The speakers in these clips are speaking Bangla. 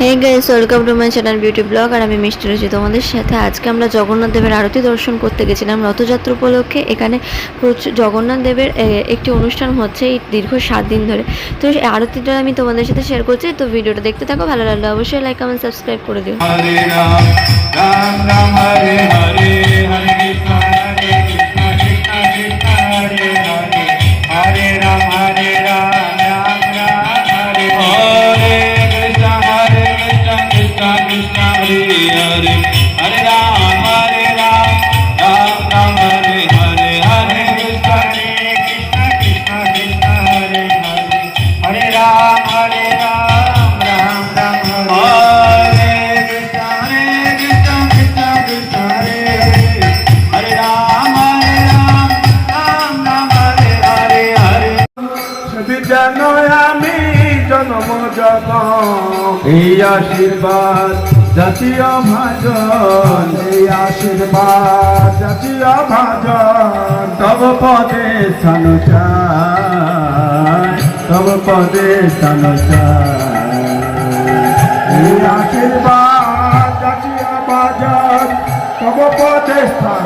Hey guys welcome to my channel beauty blog আর আমি মিষ্টি রয়েছি তোমাদের সাথে। আজকে আমরা জগন্নাথ দেবের আরতি দর্শন করতে গেছিলাম রথযাত্রা উপলক্ষে। এখানে প্রচুর জগন্নাথ দেবের একটি অনুষ্ঠান হচ্ছে এই দীর্ঘ সাত দিন ধরে। তো এই আরতিটা আমি তোমাদের সাথে শেয়ার করছি। তো ভিডিওটা দেখতে থাকো, ভালো লাগলে অবশ্যই লাইক কমেন্ট সাবস্ক্রাইব করে দিও। যেন আমি জন্ম জগ এই আশীর্বাদ, জাতীয় ভাজন, এই আশীর্বাদ, জাতীয় ভাজন। তব পদে স্থান তব পদে স্থান এই আশীর্বাদ জাতীয় ভাজন তব পদে স্থান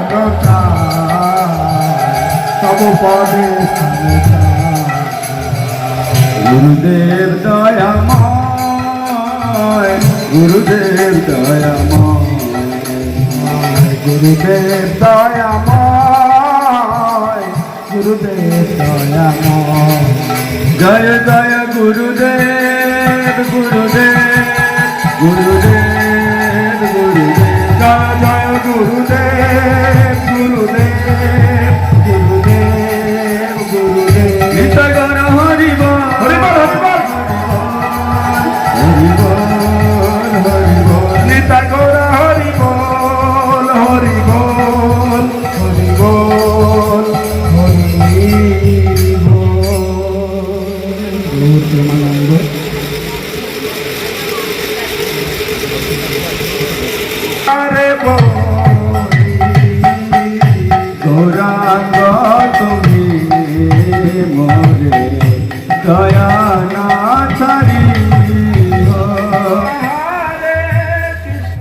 তব পদে স্থান গুরুদেব দয়াময় গুরুদেব দয়াময় গুরুদেব দয়াময় গুরুদেব দয়াময়। জয় জয় গুরুদেব গুরুদেব গুরুদেব গুরুদেব। জয় জয় গুরুদেব গুরুদেব গুরুদেব গুরুদেব। নিত গণ হরিব হরিব হরিব হরিব নিত গণ হরিব হরিব হরিব হরিব দয়া